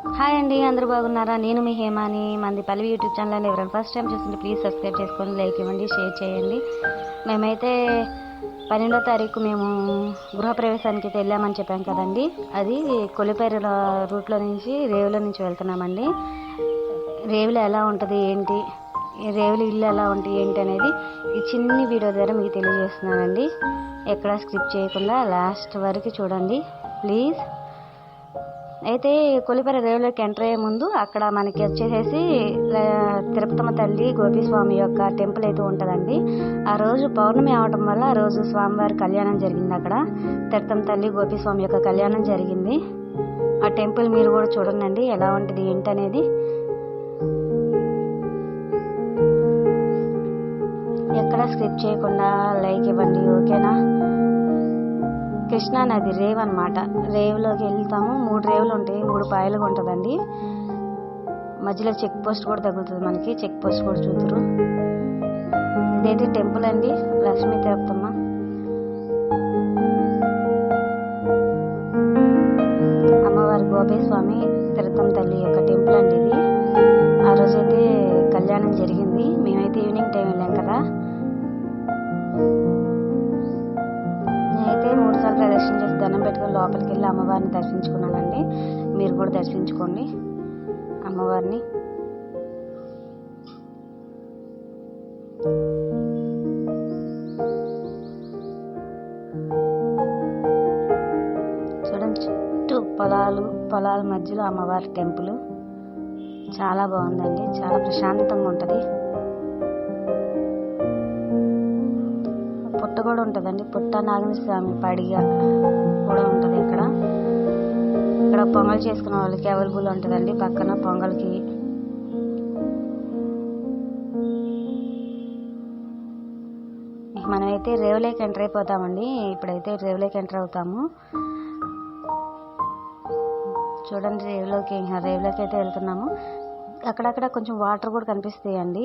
Hi అండి అందరూ బాగున్నారా? నేను మీ హేమాని. మంది పల్లవి యూట్యూబ్ ఛానల్ ఎవరైనా ఫస్ట్ టైం చూస్తుంటే ప్లీజ్ సబ్స్క్రైబ్ చేసుకొని లైక్ ఇవ్వండి షేర్ చేయండి. మేమైతే పన్నెండో తారీఖు మేము గృహప్రవేశానికి అయితే వెళ్ళామని చెప్పాం కదండి. అది కొలిపేరు రూట్లో నుంచి రేవుల నుంచి వెళ్తున్నామండి. రేవులో ఎలా ఉంటుంది ఏంటి? రేవులు రేవుల ఇల్లు ఎలా ఉంటుంది ఏంటి అనేది ఈ చిన్ని వీడియో ద్వారా మీకు తెలియజేస్తున్నానండి. ఎక్కడ స్కిప్ చేయకుండా లాస్ట్ వరకు చూడండి. ప్లీజ్ అయితే కొలిపెర రేవులోకి ఎంటర్ అయ్యే ముందు అక్కడ మనకి వచ్చేసేసి తిరుపతమ్మ తల్లి గోపీస్వామి యొక్క టెంపుల్ అయితే ఉంటుందండి. ఆ రోజు పౌర్ణమి అవడం వల్ల ఆ రోజు స్వామివారి కళ్యాణం జరిగింది అక్కడ. తిరుపతమ్మ తల్లి గోపీస్వామి యొక్క కళ్యాణం జరిగింది. ఆ టెంపుల్ మీరు కూడా చూడండి ఎలా ఉంటుంది ఏంటనేది. ఎక్కడ స్కిప్ చేయకుండా లైక్ ఇవ్వండి ఓకేనా? కృష్ణా నది రేవ్ అనమాట రేవులోకి వెళ్తాము. మూడు రేవులు ఉంటాయి. మూడు పాయలుగా ఉంటుందండి. మధ్యలో చెక్ పోస్ట్ కూడా తగులుతుంది మనకి. చెక్ పోస్ట్ కూడా చూతురు ఇదైతే టెంపుల్ అండి? లక్ష్మీ తిరుపతమ్మ అమ్మవారి గోపేస్వామి తిరుపతమ్మ తల్లి యొక్క టెంపుల్ అండి ఇది. ఆ రోజైతే కళ్యాణం జరిగింది. మేమైతే ఈవినింగ్ టైం పెట్టుకుని లోపలికి వెళ్ళి అమ్మవారిని దర్శించుకున్నానండి. మీరు కూడా దర్శించుకోండి అమ్మవారిని. చూడండి చుట్టూ పొలాలు పొలాల మధ్యలో అమ్మవారి టెంపుల్. చాలా బాగుందండి చాలా ప్రశాంతంగా ఉంటుంది. పుట్ట కూడా ఉంటుందండి. పుట్ట నాగన స్వామి పడిగా కూడా ఉంటుంది ఇక్కడ. ఇక్కడ పొంగల్ చేసుకునే వాళ్ళకి అవైలబుల్ ఉంటుందండి. పక్కన పొంగల్కి. మనమైతే రేవులేకి ఎంటర్ అయిపోతామండి. ఇప్పుడైతే రేవులేకి ఎంటర్ అవుతాము. చూడండి రేవులోకి రేవులోకి అయితే వెళ్తున్నాము. అక్కడక్కడ కొంచెం వాటర్ కూడా కనిపిస్తాయండి.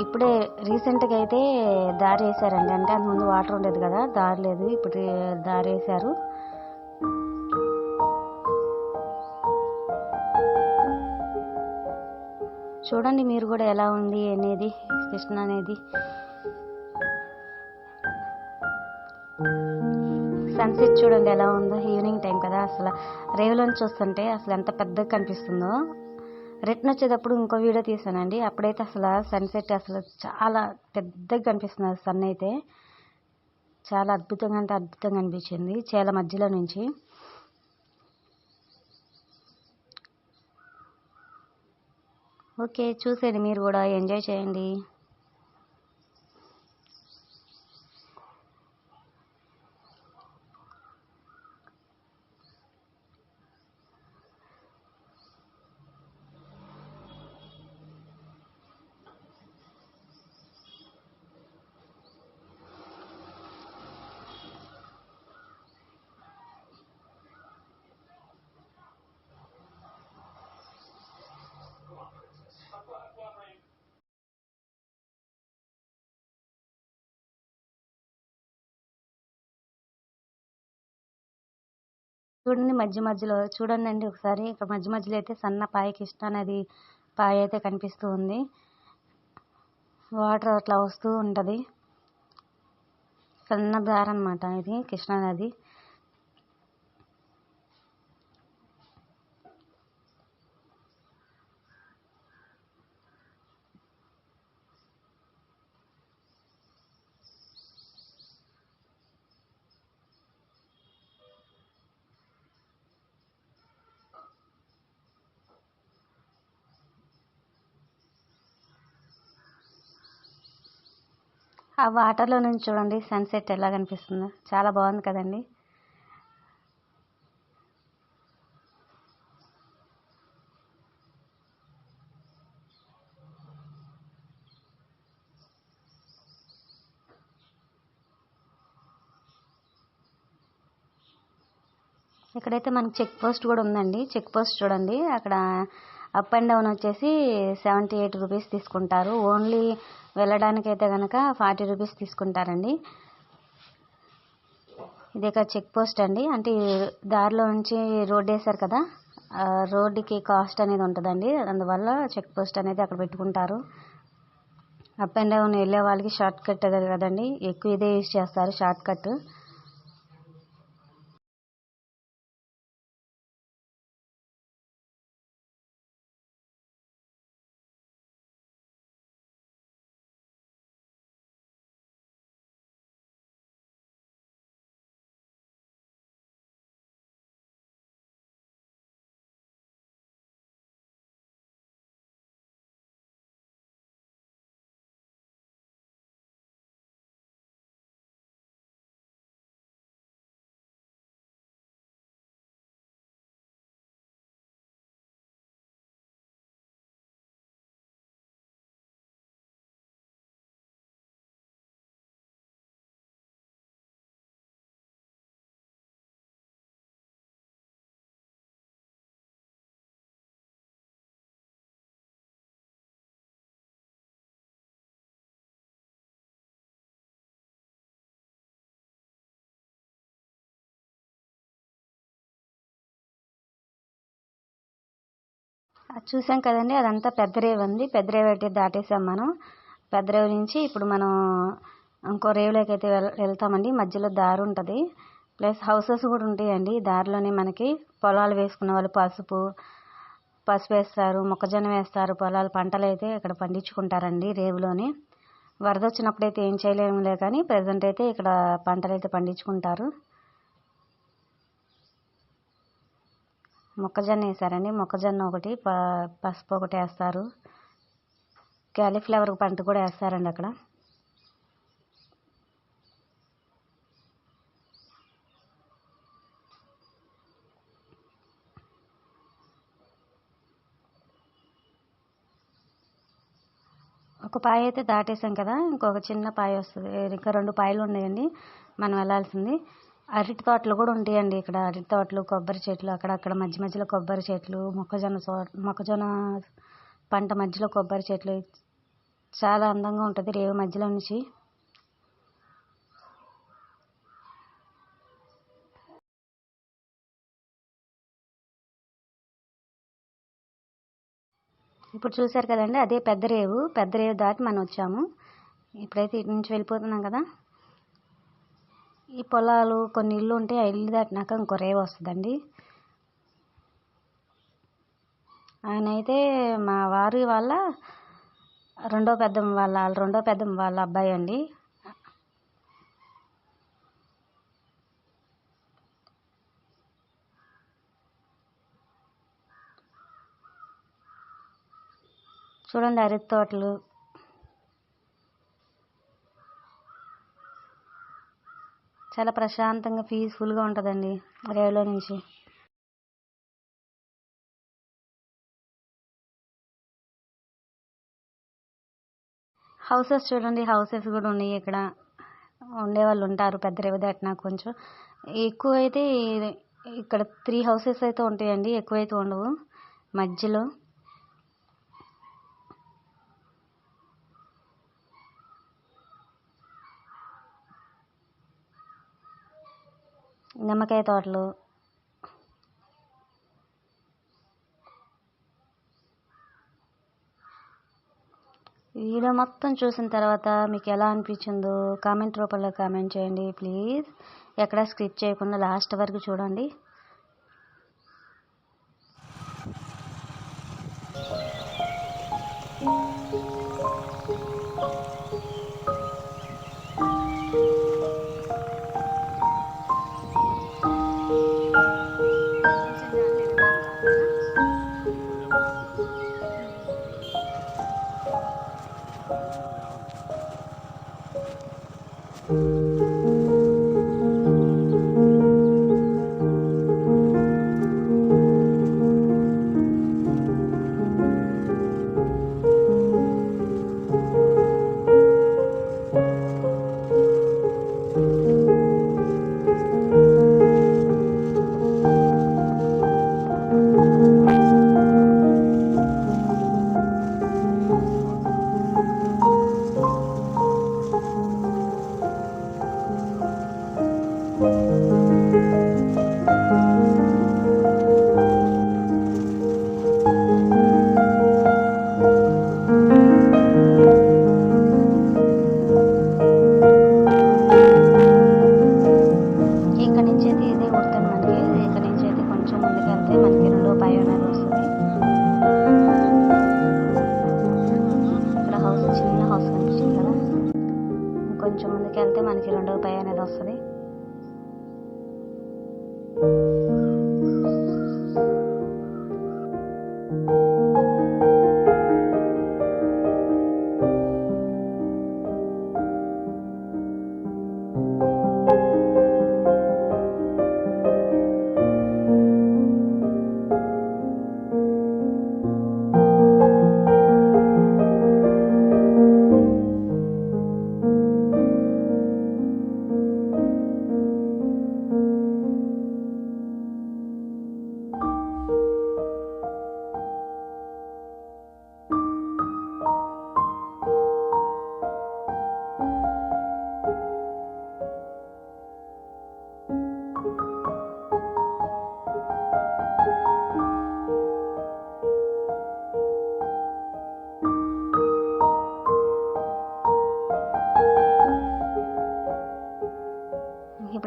ఇప్పుడే రీసెంట్గా అయితే దారి వేసారండి అంటే అంత ముందు వాటర్ ఉండేది కదా దారి లేదు ఇప్పుడు దారి వేసారు చూడండి మీరు కూడా ఎలా ఉంది అనేది కృష్ణ అనేది. సన్సెట్ చూడండి ఎలా ఉందో ఈవినింగ్ టైం కదా అసలు. రేవులోని చూస్తుంటే అసలు ఎంత పెద్దగా కనిపిస్తుందో. రిటర్న్ వచ్చేటప్పుడు ఇంకో వీడియో తీసానండి అప్పుడైతే అసలు సన్సెట్ అసలు చాలా పెద్దగా కనిపిస్తుంది. సన్ అయితే చాలా అద్భుతంగా అంటే అద్భుతంగా అనిపించింది. చేల మధ్యలో నుంచి. ఓకే చూసేయండి. మీరు కూడా ఎంజాయ్ చేయండి. చూడండి మధ్య మధ్యలో చూడండి ఒకసారి. ఇక్కడ మధ్య మధ్యలో అయితే సన్న పాయ కృష్ణ నది పాయ అయితే కనిపిస్తూ ఉంది. వాటర్ అట్లా వస్తూ ఉంటుంది. సన్న దారి అనమాట ఇది కృష్ణా నది ఆ వాటర్లో నుంచి చూడండి సన్సెట్ ఎలా కనిపిస్తుందో. చాలా బాగుంది కదండి. ఇక్కడైతే మనకి చెక్ పోస్ట్ కూడా ఉందండి. చెక్ పోస్ట్ చూడండి. అక్కడ అప్ అండ్ డౌన్ వచ్చేసి సెవెంటీ ఎయిట్ రూపీస్ తీసుకుంటారు. ఓన్లీ వెళ్ళడానికి అయితే కనుక ఫార్టీ రూపీస్ తీసుకుంటారండి. ఇది ఒక చెక్ పోస్ట్ అండి. అంటే దారిలో నుంచి రోడ్ వేశారు కదా రోడ్డుకి కాస్ట్ అనేది ఉంటుందండి. అందువల్ల చెక్ పోస్ట్ అనేది అక్కడ పెట్టుకుంటారు. అప్ అండ్ డౌన్ వెళ్ళే వాళ్ళకి షార్ట్ కట్ కదండి. ఎక్కువ ఇదే యూజ్ చేస్తారు షార్ట్ కట్. చూసాం కదండి అదంతా పెద్ద రేవు ఉంది పెద్ద రేవు అయితే దాటేసాం మనం. పెద్ద రేవు నుంచి ఇప్పుడు మనం ఇంకో రేవులోకి అయితే వెళ్ వెళ్తామండి. మధ్యలో దారి ఉంటుంది. ప్లస్ హౌసెస్ కూడా ఉంటాయండి. దారిలోనే మనకి పొలాలు వేసుకున్న వాళ్ళు పసుపు పసుపు వేస్తారు మొక్కజొన్న వేస్తారు పొలాలు పంటలు అయితే ఇక్కడ పండించుకుంటారండి రేవులోని. వరద వచ్చినప్పుడు అయితే ఏం చేయలేములే కానీ ప్రజెంట్ అయితే ఇక్కడ పంటలు అయితే పండించుకుంటారు. మొక్కజొన్న వేసారండి. మొక్కజొన్న ఒకటి ప పసుపు ఒకటి వేస్తారు. క్యాలీఫ్లవర్ పంట కూడా వేస్తారండి అక్కడ. ఒక పాయ అయితే దాటేసాం కదా. ఇంకొక చిన్న పాయ వస్తుంది. ఇంకా రెండు పాయలు ఉన్నాయండి. మనం వెళ్ళాల్సింది అరటి తోటలు కూడా ఉంటాయండి ఇక్కడ. అరటి తోటలు కొబ్బరి చెట్లు అక్కడక్కడ మధ్య మధ్యలో కొబ్బరి చెట్లు మొక్కజొన్న తో మొక్కజొన్న పంట మధ్యలో కొబ్బరి చెట్లు. చాలా అందంగా ఉంటుంది రేవు మధ్యలో నుంచి. ఇప్పుడు చూశారు కదండి అదే పెద్ద రేవు. పెద్ద రేవు దాటి మనం వచ్చాము. ఇప్పుడైతే ఇటు నుంచి వెళ్ళిపోతున్నాం కదా. ఈ పొలాలు కొన్ని ఇల్లు ఉంటే ఆ ఇల్లు దాటినాక ఇంకో రేవు వస్తుందండి. ఆయన అయితే మా వారి వాళ్ళ రెండో పెద్దమ్మ వాళ్ళ రెండో పెద్దమ్మ వాళ్ళ అబ్బాయి అండి. చూడండి అరటి తోటలు. చాలా ప్రశాంతంగా పీస్ఫుల్గా ఉంటుందండి రేవులో నుంచి. హౌసెస్ చూడండి హౌసెస్ కూడా ఉన్నాయి ఇక్కడ. ఉండేవాళ్ళు ఉంటారు పెద్ద రేవు దాటినా కొంచెం. ఎక్కువ అయితే ఇక్కడ త్రీ హౌసెస్ అయితే ఉంటాయండి ఎక్కువైతే ఉండవు. మధ్యలో నిమ్మకాయ తోటలు. వీడియో మొత్తం చూసిన తర్వాత మీకు ఎలా అనిపించిందో కామెంట్ రూపంలో కామెంట్ చేయండి ప్లీజ్. ఎక్కడ స్కిప్ చేయకుండా లాస్ట్ వరకు చూడండి.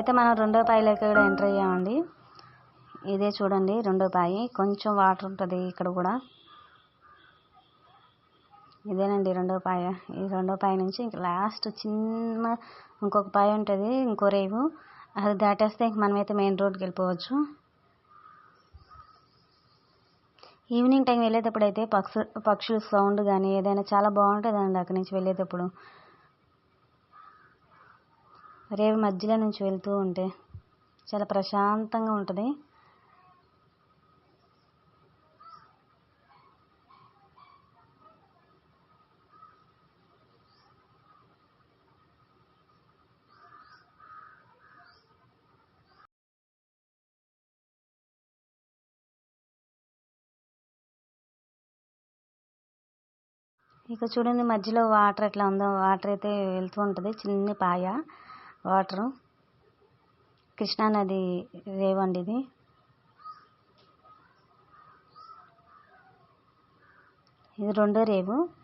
ఇప్పుడైతే మనం రెండో పాయలోకి కూడా ఎంటర్ అయ్యామండి. ఇదే చూడండి రెండో పాయి. కొంచెం వాటర్ ఉంటుంది ఇక్కడ కూడా. ఇదేనండి రెండో పాయ. ఈ రెండో పాయ నుంచి ఇంక లాస్ట్ చిన్న ఇంకొక పాయ ఉంటుంది ఇంకో రేవు. అది దాటేస్తే ఇంక మనమైతే మెయిన్ రోడ్కి వెళ్ళిపోవచ్చు. ఈవినింగ్ టైం వెళ్ళేటప్పుడు అయితే పక్షు పక్షుల సౌండ్ కానీ ఏదైనా చాలా బాగుంటుందండి అక్కడి నుంచి వెళ్ళేటప్పుడు. రేవు మధ్యలో నుంచి వెళ్తూ ఉంటే చాలా ప్రశాంతంగా ఉంటుంది. ఇక చూడండి మధ్యలో వాటర్ ఎట్లా ఉందో వాటర్ అయితే వెళ్తూ ఉంటుంది చిన్ని పాయ. వాటరు. కృష్ణానది రేవండి ఇది ఇది రెండో రేవు.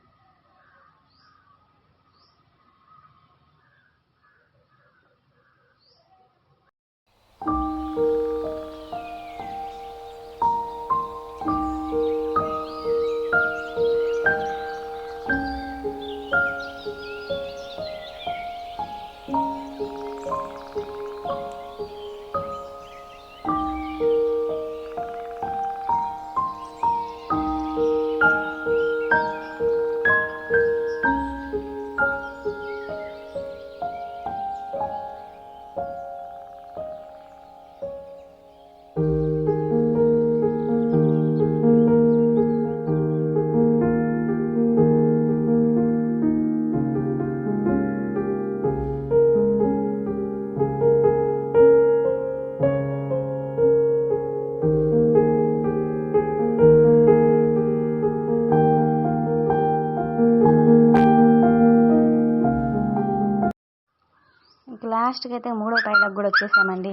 లాస్ట్కి అయితే మూడో పాయలకు కూడా వచ్చేసామండి.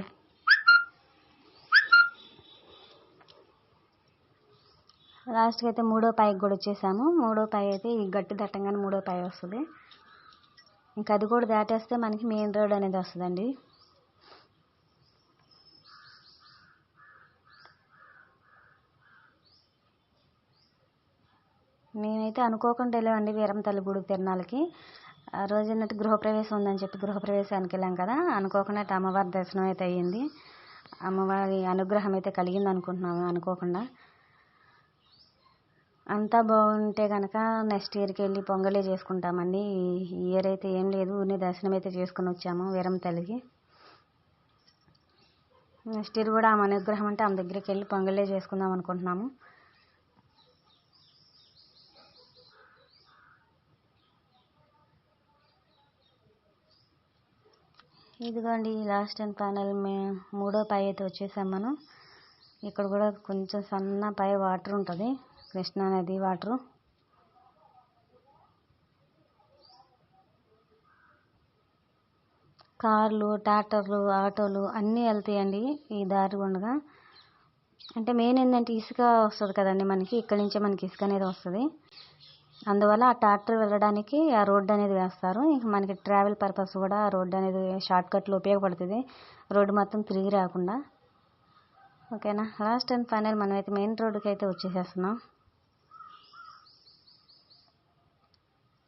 లాస్ట్కి అయితే మూడో పైకి కూడా వచ్చేసాము. మూడో పై అయితే ఈ గట్టి దట్టంగానే మూడో పై వస్తుంది. ఇంకా అది కూడా దాటేస్తే మనకి మెయిన్ రోడ్ అనేది వస్తుందండి. నేనైతే అనుకోకుండా వెళ్ళామండి వీరం తల్లి గుడి తిరణాలకి. ఆ రోజు ఏంటంటే గృహప్రవేశం ఉందని చెప్పి గృహప్రవేశానికి వెళ్ళాం కదా. అనుకోకుండా అమ్మవారి దర్శనం అయితే అయ్యింది. అమ్మవారి అనుగ్రహం అయితే కలిగింది అనుకుంటున్నాము అనుకోకుండా. అంతా బాగుంటే కనుక నెక్స్ట్ ఇయర్కి వెళ్ళి పొంగలే చేసుకుంటామండి. ఈ ఇయర్ అయితే ఏం లేదు. ఊరిని దర్శనం అయితే చేసుకుని వచ్చాము వీరం తల్లికి. నెక్స్ట్ ఇయర్ కూడా ఆమె అనుగ్రహం అంటే ఆమె దగ్గరికి వెళ్ళి పొంగలే చేసుకుందాం అనుకుంటున్నాము. ఇదిగోండి లాస్ట్ అండ్ ఫైనల్ మే మూడో పై అయితే వచ్చేసాం మనం. ఇక్కడ కూడా కొంచెం సన్న పై వాటర్ ఉంటుంది. కృష్ణా నది వాటరు కార్లు ట్రాక్టర్లు ఆటోలు అన్నీ వెళ్తాయండి ఈ దారి గుండగా. అంటే మెయిన్ ఏంటంటే ఇసుక వస్తుంది కదండి మనకి ఇక్కడి నుంచే మనకి ఇసుక అనేది వస్తుంది. అందువల్ల ఆ ట్రాక్టర్ వెళ్ళడానికి ఆ రోడ్డు అనేది వేస్తారు. ఇంక మనకి ట్రావెల్ పర్పస్ కూడా ఆ రోడ్డు అనేది షార్ట్కట్లో ఉపయోగపడుతుంది. రోడ్డు మొత్తం తిరిగి రాకుండా. ఓకేనా? లాస్ట్ అండ్ ఫైనల్ మనమైతే మెయిన్ రోడ్డుకి అయితే వచ్చేసేస్తున్నాం.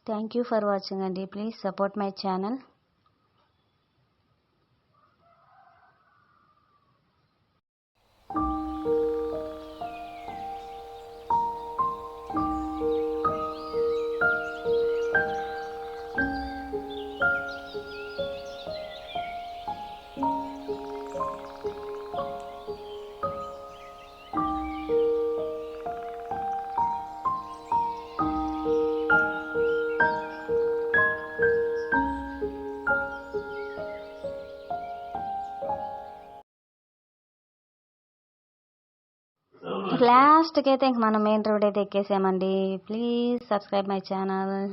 థ్యాంక్ యూ ఫర్ వాచింగ్ అండి. ప్లీజ్ సపోర్ట్ మై ఛానల్ లాస్ట్కి అయితే ఇంక మనం మెయిన్ రోడ్ అయితే ఎక్కేసామండి ప్లీజ్ సబ్స్క్రైబ్ మై ఛానల్.